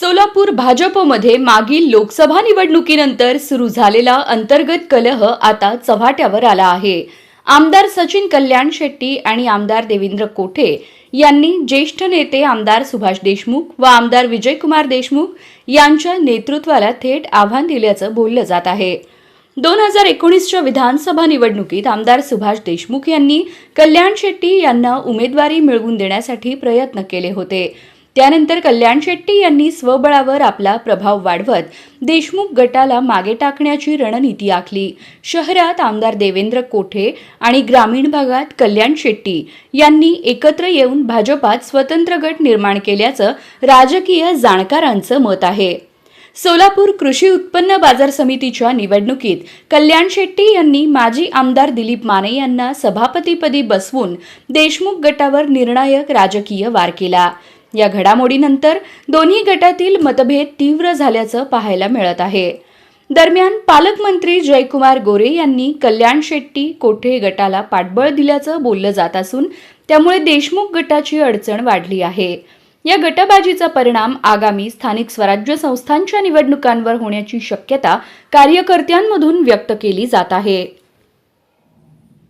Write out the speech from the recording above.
सोलापूर भाजपमध्ये मागील लोकसभा निवडणुकीनंतर सुरू झालेला अंतर्गत कलह आता चव्हाट्यावर आला आहे. आमदार सचिन कल्याण शेट्टी आणि आमदार देवेंद्र कोठे यांनी ज्येष्ठ नेते आमदार सुभाष देशमुख व आमदार विजयकुमार देशमुख यांच्या नेतृत्वाला थेट आव्हान दिल्याचं बोललं जात आहे. दोन हजार एकोणीसच्या विधानसभा निवडणुकीत आमदार सुभाष देशमुख यांनी कल्याण शेट्टी यांना उमेदवारी मिळवून देण्यासाठी प्रयत्न केले होते. त्यानंतर कल्याण शेट्टी यांनी स्वबळावर आपला प्रभाव वाढवत देशमुख गटाला मागे टाकण्याची रणनीती आखली. शहरात आमदार देवेंद्र कोठे आणि ग्रामीण भागात कल्याण शेट्टी यांनी एकत्र येऊन भाजपात स्वतंत्र गट निर्माण केल्याचं राजकीय जाणकारांचं मत आहे. सोलापूर कृषी उत्पन्न बाजार समितीच्या निवडणुकीत कल्याण शेट्टी यांनी माजी आमदार दिलीप माने यांना सभापतीपदी बसवून देशमुख गटावर निर्णायक राजकीय वार केला. या घडामोडीनंतर दोन्ही गटातील मतभेद तीव्र झाल्याचं पाहायला मिळत आहे. दरम्यान पालकमंत्री जयकुमार गोरे यांनी कल्याण शेट्टी कोठे गटाला पाठबळ दिल्याचं बोललं जात असून त्यामुळे देशमुख गटाची अडचण वाढली आहे. या गटबाजीचा परिणाम आगामी स्थानिक स्वराज्य संस्थांच्या निवडणुकांवर होण्याची शक्यता कार्यकर्त्यांमधून व्यक्त केली जात आहे.